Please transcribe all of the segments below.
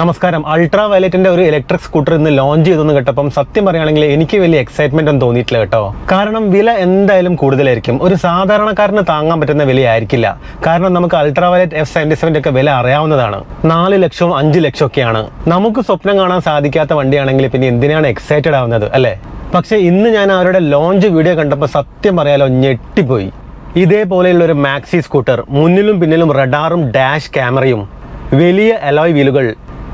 നമസ്കാരം. അൾട്രാ വയലറ്റിന്റെ ഒരു electric scooter ഇന്ന് ലോഞ്ച് ചെയ്തെന്ന് കേട്ടപ്പം സത്യം പറയുകയാണെങ്കിൽ എനിക്ക് വലിയ എക്സൈറ്റ്മെന്റ് ഒന്നും തോന്നിയിട്ടില്ല കേട്ടോ. കാരണം വില എന്തായാലും കൂടുതലായിരിക്കും. ഒരു സാധാരണക്കാരന് താങ്ങാൻ പറ്റുന്ന വിലയായിരിക്കില്ല. കാരണം നമുക്ക് അൾട്രാ വയലറ്റ് എഫ് സെവന്റി സെവന്റെ ഒക്കെ വില അറിയാവുന്നതാണ്. നാല് ലക്ഷവും അഞ്ച് ലക്ഷം ഒക്കെയാണ് നമുക്ക് സ്വപ്നം കാണാൻ സാധിക്കാത്ത വണ്ടിയാണെങ്കിൽ പിന്നെ എന്തിനാണ് എക്സൈറ്റഡ് ആവുന്നത് അല്ലേ? പക്ഷെ ഇന്ന് ഞാൻ അവരുടെ ലോഞ്ച് വീഡിയോ കണ്ടപ്പോൾ സത്യം പറയാലോ ഞെട്ടിപ്പോയി. ഇതേപോലെയുള്ള ഒരു മാക്സി സ്കൂട്ടർ മുന്നിലും പിന്നിലും റഡാറും ഡാഷ് ക്യാമറയും വലിയ അലോയ് വീലുകൾ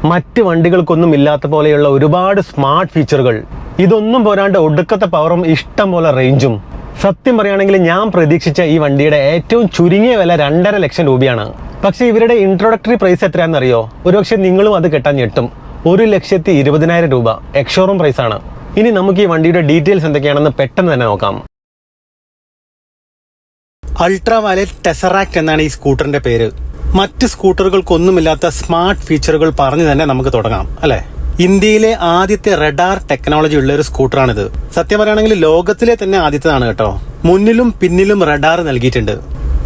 മറ്റ് വണ്ടികൾക്കൊന്നും ഇല്ലാത്ത പോലെയുള്ള ഒരുപാട് സ്മാർട്ട് ഫീച്ചറുകൾ. ഇതൊന്നും പോരാണ്ട് ഒടുക്കത്തെ പവറും ഇഷ്ടം പോലെ റേഞ്ചും. സത്യം പറയുകയാണെങ്കിൽ ഞാൻ പ്രതീക്ഷിച്ച ഈ വണ്ടിയുടെ ഏറ്റവും ചുരുങ്ങിയ വില രണ്ടര ലക്ഷം രൂപയാണ്. പക്ഷേ ഇവരുടെ ഇൻട്രൊഡക്ടറി പ്രൈസ് എത്രയാണെന്നറിയോ? ഒരുപക്ഷെ നിങ്ങളും അത് കെട്ടാൻ ഞെട്ടും. ഒരു ലക്ഷത്തി ഇരുപതിനായിരം രൂപ. എക്സോറൂം ആണ്. ഇനി നമുക്ക് ഈ വണ്ടിയുടെ ഡീറ്റെയിൽസ് എന്തൊക്കെയാണെന്ന് പെട്ടെന്ന് തന്നെ നോക്കാം. അൾട്രാ വയലറ്റ് ടെസറാക്ട് എന്നാണ് ഈ സ്കൂട്ടറിന്റെ പേര്. മറ്റ് സ്കൂട്ടറുകൾക്കൊന്നുമില്ലാത്ത സ്മാർട്ട് ഫീച്ചറുകൾ പറഞ്ഞു തന്നെ നമുക്ക് തുടങ്ങാം അല്ലെ? ഇന്ത്യയിലെ ആദ്യത്തെ റെഡാർ ടെക്നോളജി ഉള്ള ഒരു സ്കൂട്ടറാണിത്. സത്യം പറയുകയാണെങ്കിൽ ലോകത്തിലെ തന്നെ ആദ്യത്തേതാണ് കേട്ടോ. മുന്നിലും പിന്നിലും റഡാർ നൽകിയിട്ടുണ്ട്.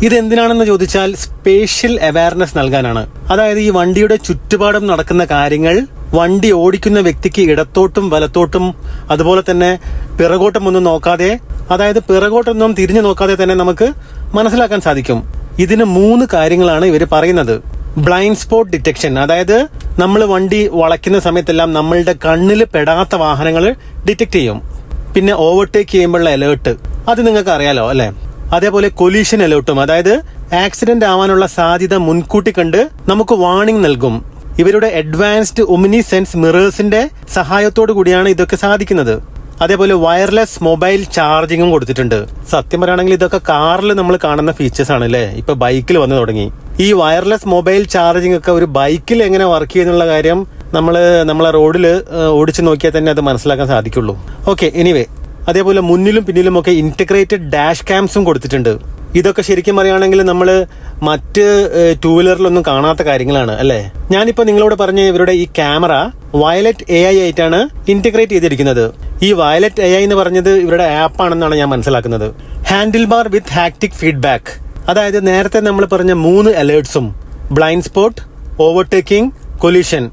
ഇതെന്തിനാണെന്ന് ചോദിച്ചാൽ സ്പേഷ്യൽ അവയർനെസ് നൽകാനാണ്. അതായത് ഈ വണ്ടിയുടെ ചുറ്റുപാടും നടക്കുന്ന കാര്യങ്ങൾ വണ്ടി ഓടിക്കുന്ന വ്യക്തിക്ക് ഇടത്തോട്ടും വലത്തോട്ടും അതുപോലെ തന്നെ പിറകോട്ടും ഒന്നും നോക്കാതെ അതായത് പിറകോട്ടൊന്നും തിരിഞ്ഞു നോക്കാതെ തന്നെ നമുക്ക് മനസ്സിലാക്കാൻ സാധിക്കും. ഇതിന് മൂന്ന് കാര്യങ്ങളാണ് ഇവർ പറയുന്നത്. ബ്ലൈൻഡ് സ്പോട്ട് ഡിറ്റക്ഷൻ അതായത് നമ്മൾ വണ്ടി വളയ്ക്കുന്ന സമയത്തെല്ലാം നമ്മളുടെ കണ്ണിൽ പെടാത്ത വാഹനങ്ങൾ ഡിറ്റക്ട് ചെയ്യും. പിന്നെ ഓവർടേക്ക് ചെയ്യുമ്പോഴുള്ള അലേർട്ട് അത് നിങ്ങൾക്ക് അറിയാലോ അല്ലെ? അതേപോലെ കൊലീഷൻ അലേർട്ടും അതായത് ആക്സിഡന്റ് ആവാനുള്ള സാധ്യത മുൻകൂട്ടി കണ്ട് നമുക്ക് വാർണിംഗ് നൽകും. ഇവരുടെ അഡ്വാൻസ്ഡ് ഒമിനി സെൻസ് മിറേഴ്സിന്റെ സഹായത്തോടു കൂടിയാണ് ഇതൊക്കെ സാധിക്കുന്നത്. അതേപോലെ വയർലെസ് മൊബൈൽ ചാർജിങ്ങും കൊടുത്തിട്ടുണ്ട്. സത്യം പറയുകയാണെങ്കിൽ ഇതൊക്കെ കാറിൽ നമ്മൾ കാണുന്ന ഫീച്ചേഴ്സ് ആണ് അല്ലേ? ഇപ്പൊ ബൈക്കിൽ വന്നു തുടങ്ങി. ഈ വയർലെസ് മൊബൈൽ ചാർജിംഗ് ഒക്കെ ഒരു ബൈക്കിൽ എങ്ങനെ വർക്ക് ചെയ്യുന്നുള്ള കാര്യം നമ്മൾ നമ്മളെ റോഡിൽ ഓടിച്ചു നോക്കിയാൽ തന്നെ അത് മനസ്സിലാക്കാൻ സാധിക്കുള്ളൂ. ഓക്കെ എനിവേ അതേപോലെ മുന്നിലും പിന്നിലും ഒക്കെ ഇന്റഗ്രേറ്റഡ് ഡാഷ് ക്യാംസും കൊടുത്തിട്ടുണ്ട്. ഇതൊക്കെ ശരിക്കും പറയുകയാണെങ്കിൽ നമ്മൾ മറ്റ് ടൂ വീലറിലൊന്നും കാണാത്ത കാര്യങ്ങളാണ് അല്ലേ? ഞാനിപ്പോ നിങ്ങളോട് പറഞ്ഞ ഇവരുടെ ഈ ക്യാമറ വയലറ്റ് എ ഐ ആയിട്ടാണ് ഇന്റഗ്രേറ്റ് ചെയ്തിരിക്കുന്നത്. ഈ വയലറ്റ് എ ഐ എന്ന് പറഞ്ഞത് ഇവരുടെ ആപ്പ് ആണെന്നാണ് ഞാൻ മനസ്സിലാക്കുന്നത്. Handle bar with haptic feedback അതായത് നേരത്തെ നമ്മൾ പറഞ്ഞ മൂന്ന് അലേർട്സും ബ്ലൈൻഡ് സ്പോട്ട് ഓവർടേക്കിംഗ് കൊല്യൂഷൻ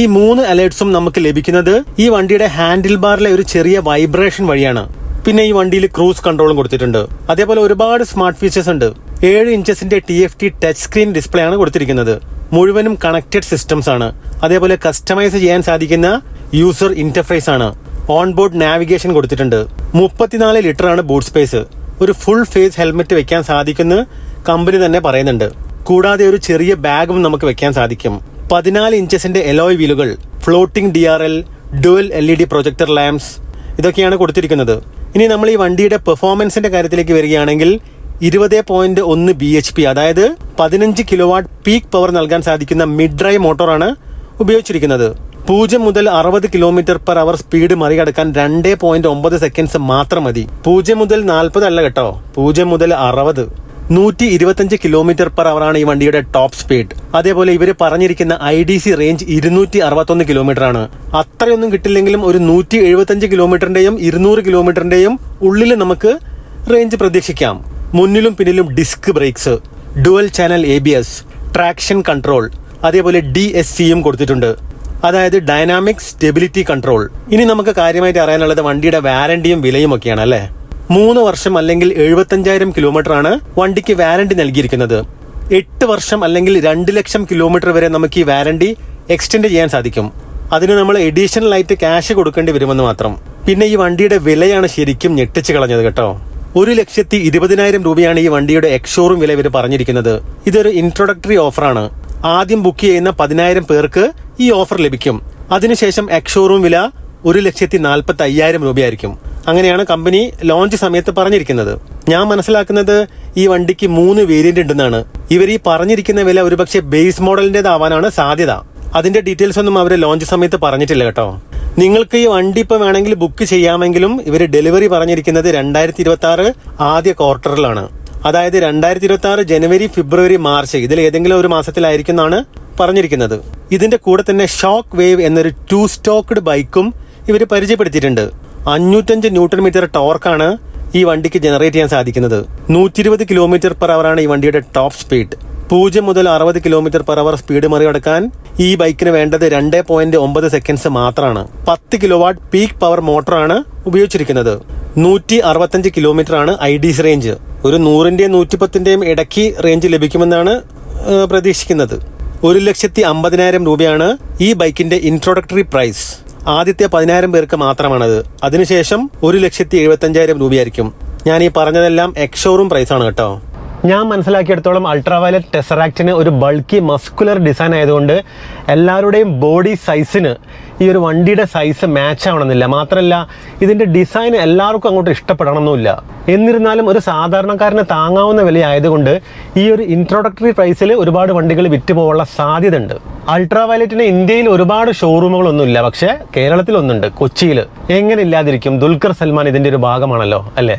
ഈ മൂന്ന് അലേർട്സും നമുക്ക് ലഭിക്കുന്നത് ഈ വണ്ടിയുടെ ഹാൻഡിൽ ബാറിലെ ഒരു ചെറിയ വൈബ്രേഷൻ വഴിയാണ്. പിന്നെ ഈ വണ്ടിയിൽ ക്രൂസ് കൺട്രോളും കൊടുത്തിട്ടുണ്ട്. അതേപോലെ ഒരുപാട് സ്മാർട്ട് ഫീച്ചേഴ്സ് ഉണ്ട്. ഏഴ് ഇഞ്ചസിന്റെ T F T touch screen display ആണ് കൊടുത്തിരിക്കുന്നത്. മുഴുവനും കണക്റ്റഡ് സിസ്റ്റംസ് ആണ്. അതേപോലെ കസ്റ്റമൈസ് ചെയ്യാൻ സാധിക്കുന്ന യൂസർ ഇന്റർഫേസ് ആണ്. ഓൺ ബോർഡ് നാവിഗേഷൻ കൊടുത്തിട്ടുണ്ട്. മുപ്പത്തിനാല് ലിറ്റർ ആണ് ബൂട്ട് സ്പേസ് ഒരു ഫുൾ ഫേസ് ഹെൽമെറ്റ് വെക്കാൻ സാധിക്കുന്ന കമ്പനി തന്നെ പറയുന്നുണ്ട്. കൂടാതെ ഒരു ചെറിയ ബാഗും നമുക്ക് വെക്കാൻ സാധിക്കും. പതിനാല് ഇഞ്ചസിന്റെ alloy വീലുകൾ floating D R L dual L E D projector lamps ഇതൊക്കെയാണ് കൊടുത്തിരിക്കുന്നത്. ഇനി നമ്മൾ ഈ വണ്ടിയുടെ പെർഫോമൻസിന്റെ കാര്യത്തിലേക്ക് വരികയാണെങ്കിൽ ഇരുപത് പോയിന്റ് ഒന്ന് ബി എച്ച് പി അതായത് പതിനഞ്ച് കിലോ വാട്ട് പീക്ക് പവർ നൽകാൻ സാധിക്കുന്ന മിഡ് ഡ്രൈവ് മോട്ടോറാണ് ഉപയോഗിച്ചിരിക്കുന്നത്. പൂജ്യം മുതൽ അറുപത് കിലോമീറ്റർ പെർ അവർ സ്പീഡ് മറികടക്കാൻ രണ്ട് പോയിന്റ് ഒമ്പത് സെക്കൻഡ്സ് മാത്രം മതി. പൂജ്യം മുതൽ നാൽപ്പത് അല്ല കേട്ടോ. പൂജ്യം മുതൽ അറുപത്. നൂറ്റി ഇരുപത്തഞ്ച് കിലോമീറ്റർ പെർ അവർ ആണ് ഈ വണ്ടിയുടെ ടോപ്പ് സ്പീഡ് അതേപോലെ ഇവർ പറഞ്ഞിരിക്കുന്ന ഐ ഡി സി റേഞ്ച് ഇരുന്നൂറ്റി അറുപത്തൊന്ന് കിലോമീറ്റർ ആണ്. അത്രയൊന്നും കിട്ടില്ലെങ്കിലും ഒരു നൂറ്റി എഴുപത്തഞ്ച് കിലോമീറ്ററിന്റെയും ഇരുന്നൂറ് കിലോമീറ്ററിന്റെയും ഉള്ളിൽ നമുക്ക് റേഞ്ച് പ്രതീക്ഷിക്കാം. മുന്നിലും പിന്നിലും disc brakes dual channel A B S traction control അതേപോലെ ഡി എസ് സിയും കൊടുത്തിട്ടുണ്ട്. അതായത് ഡൈനാമിക് സ്റ്റെബിലിറ്റി കൺട്രോൾ ഇനി നമുക്ക് കാര്യമായിട്ട് അറിയാനുള്ളത് വണ്ടിയുടെ വാരണ്ടിയും വിലയും ഒക്കെയാണ് അല്ലേ? മൂന്ന് വർഷം അല്ലെങ്കിൽ എഴുപത്തഞ്ചായിരം കിലോമീറ്റർ ആണ് വണ്ടിക്ക് വാരണ്ടി നൽകിയിരിക്കുന്നത്. എട്ട് വർഷം അല്ലെങ്കിൽ രണ്ട് ലക്ഷം കിലോമീറ്റർ വരെ നമുക്ക് ഈ വാരണ്ടി എക്സ്റ്റെൻഡ് ചെയ്യാൻ സാധിക്കും. അതിന് നമ്മൾ എഡീഷണൽ ആയിട്ട് ക്യാഷ് കൊടുക്കേണ്ടി വരുമെന്ന് മാത്രം. പിന്നെ ഈ വണ്ടിയുടെ വിലയാണ് ശരിക്കും ഞെട്ടിച്ച് കളഞ്ഞത് കേട്ടോ. ഒരു ലക്ഷത്തി ഇരുപതിനായിരം രൂപയാണ് ഈ വണ്ടിയുടെ എക്സോറും വില ഇവർ പറഞ്ഞിരിക്കുന്നത്. ഇതൊരു ഇൻട്രൊഡക്ടറി ഓഫറാണ് ആദ്യം ബുക്ക് ചെയ്യുന്ന പതിനായിരം പേർക്ക് ഈ ഓഫർ ലഭിക്കും. അതിനുശേഷം എക്സോറും വില ഒരു ലക്ഷത്തി നാൽപ്പത്തി അയ്യായിരം രൂപയായിരിക്കും. അങ്ങനെയാണ് കമ്പനി ലോഞ്ച് സമയത്ത് പറഞ്ഞിരിക്കുന്നത്. ഞാൻ മനസ്സിലാക്കുന്നത് ഈ വണ്ടിക്ക് മൂന്ന് വേരിയന്റ് ഉണ്ടെന്നാണ്. ഇവർ ഈ പറഞ്ഞിരിക്കുന്ന വില ഒരുപക്ഷെ ബേസ് മോഡലിന്റേതാവാനാണ് സാധ്യത. അതിന്റെ ഡീറ്റെയിൽസ് ഒന്നും അവർ ലോഞ്ച് സമയത്ത് പറഞ്ഞിട്ടില്ല കേട്ടോ. നിങ്ങൾക്ക് ഈ വണ്ടി ഇപ്പൊ വേണമെങ്കിൽ ബുക്ക് ചെയ്യാമെങ്കിലും ഇവർ ഡെലിവറി പറഞ്ഞിരിക്കുന്നത് രണ്ടായിരത്തി ഇരുപത്തി ആറ് ആദ്യ ക്വാർട്ടറിലാണ് അതായത് രണ്ടായിരത്തി ഇരുപത്തി ആറ് ജനുവരി ഫെബ്രുവരി മാർച്ച് ഇതിൽ ഏതെങ്കിലും ഒരു മാസത്തിലായിരിക്കും എന്നാണ് പറഞ്ഞിരിക്കുന്നത്. ഇതിന്റെ കൂടെ തന്നെ ഷോക്ക് വേവ് എന്നൊരു ടു സ്റ്റോക്ക്ഡ് ബൈക്കും ഇവർ പരിചയപ്പെടുത്തിയിട്ടുണ്ട്. അഞ്ഞൂറ്റഞ്ച് ന്യൂട്ടൺ മീറ്റർ ടോർക്കാണ് ഈ വണ്ടിക്ക് ജനറേറ്റ് ചെയ്യാൻ സാധിക്കുന്നത്. നൂറ്റി ഇരുപത് കിലോമീറ്റർ പെർ അവർ ആണ് ഈ വണ്ടിയുടെ ടോപ്പ് സ്പീഡ് പൂജ്യം മുതൽ അറുപത് കിലോമീറ്റർ പെർ അവർ സ്പീഡ് മറികടക്കാൻ ഈ ബൈക്കിന് വേണ്ടത് രണ്ട് പോയിന്റ് ഒമ്പത് സെക്കൻഡ്സ് മാത്രമാണ് പത്ത് കിലോ വാട്ട് പീക്ക് പവർ മോട്ടറാണ് ഉപയോഗിച്ചിരിക്കുന്നത്. നൂറ്റി അറുപത്തഞ്ച് കിലോമീറ്റർ ആണ് ഐ ഡിസ് റേഞ്ച് ഒരു നൂറിന്റെയും നൂറ്റിപ്പത്തിന്റെയും ഇടയ്ക്ക് റേഞ്ച് ലഭിക്കുമെന്നാണ് പ്രതീക്ഷിക്കുന്നത്. ഒരു ലക്ഷത്തി അമ്പതിനായിരം രൂപയാണ് ഈ ബൈക്കിന്റെ ഇൻട്രോഡക്ടറി പ്രൈസ് ആദ്യത്തെ പതിനായിരം പേർക്ക് മാത്രമാണത്. അതിനുശേഷം ഒരു ലക്ഷത്തി എഴുപത്തഞ്ചായിരം രൂപയായിരിക്കും. ഞാൻ ഈ പറഞ്ഞതെല്ലാം എക്സോറും പ്രൈസ് ആണ് കേട്ടോ. ഞാൻ മനസ്സിലാക്കിയെടുത്തോളം അൾട്രാവയലറ്റ് ടെസറാക്റ്റിന് ഒരു ബൾക്കി മസ്കുലർ ഡിസൈൻ ആയതുകൊണ്ട് എല്ലാവരുടെയും ബോഡി സൈസിന് ഈ ഒരു വണ്ടിയുടെ സൈസ് മാച്ച് ആവണമെന്നില്ല. മാത്രമല്ല ഇതിന്റെ ഡിസൈൻ എല്ലാവർക്കും അങ്ങോട്ട് ഇഷ്ടപ്പെടണമെന്നില്ല എന്നിരുന്നാലും ഒരു സാധാരണക്കാരന് താങ്ങാവുന്ന വില ആയതുകൊണ്ട് ഈ ഒരു ഇൻട്രോഡക്ടറി പ്രൈസിൽ ഒരുപാട് വണ്ടികൾ വിറ്റുപോകാനുള്ള സാധ്യത ഉണ്ട് അൾട്രാവയലറ്റിന് ഇന്ത്യയിൽ ഒരുപാട് ഷോറൂമുകളൊന്നുമില്ല പക്ഷേ കേരളത്തിൽ ഒന്നുണ്ട് കൊച്ചിയിൽ. എങ്ങനെ ഇല്ലാതിരിക്കും? ദുൽഖർ സൽമാൻ ഇതിന്റെ ഒരു ഭാഗമാണല്ലോ അല്ലേ?